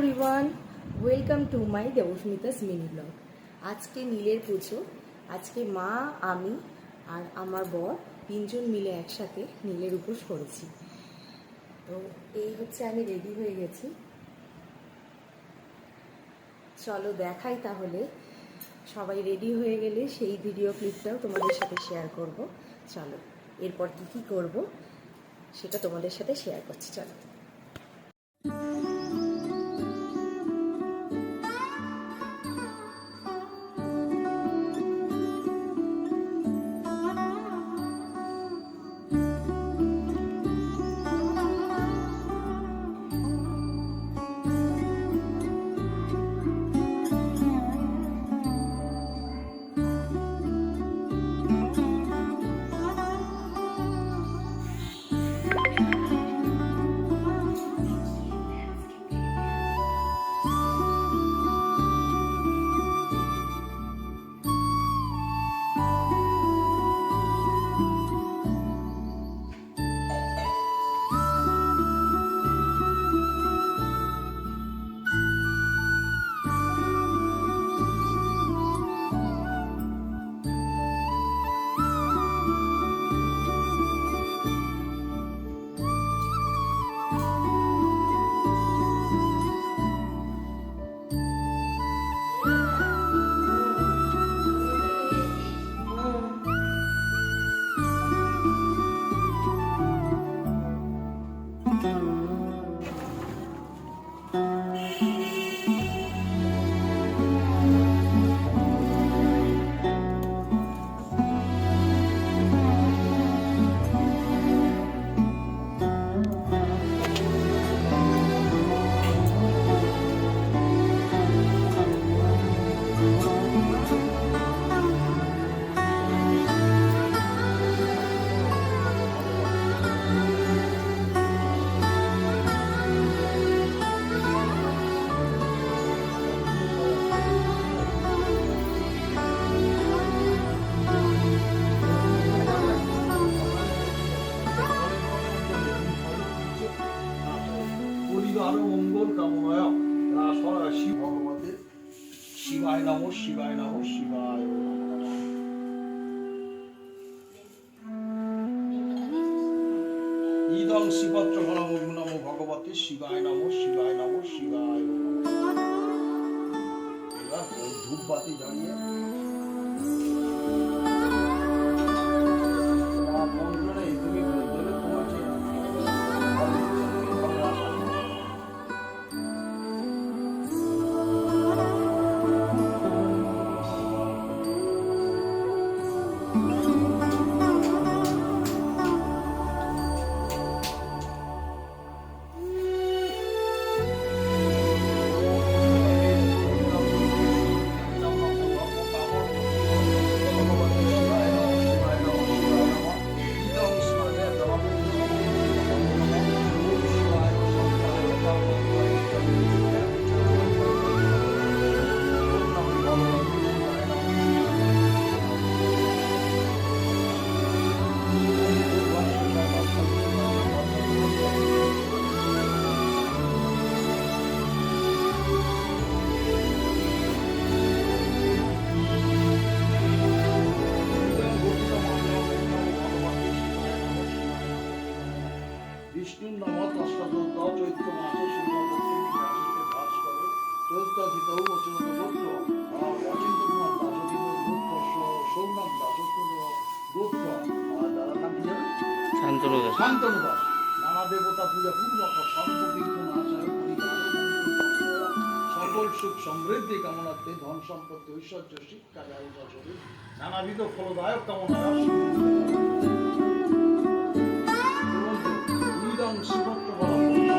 Everyone welcome to my Debasmita's mini blog আজকে নীলের পুজো, আজকে মা, আমি আর আমার বর তিনজন মিলে একসাথে নীলের উপোস করেছি। তো এই হচ্ছে আমি রেডি হয়ে গেছি। চলো দেখাই তাহলে, সবাই রেডি হয়ে গেলে সেই ভিডিও ক্লিপটাও তোমাদের সাথে শেয়ার করব। চলো, এরপর কি কি করব সেটা তোমাদের সাথে শেয়ার করছি, চলো। শিবায় নম শিবায় নম শিবায়। ইদং শিবত্র নম নম ভগবতী শিবায় নম শিবায় নম শিবায়। এবার ওই ধূপ শান্তনু দাস শান্তনু দাস নানা দেবতা পূজা পূর্বক সকল সুখ সমৃদ্ধি কামনার্থে ধন সম্পত্তি, ঐশ্বর্য, শিক্ষা দায়ী বছরে নানাবিধ ফলদায়ক কামনা শিবত্র বলম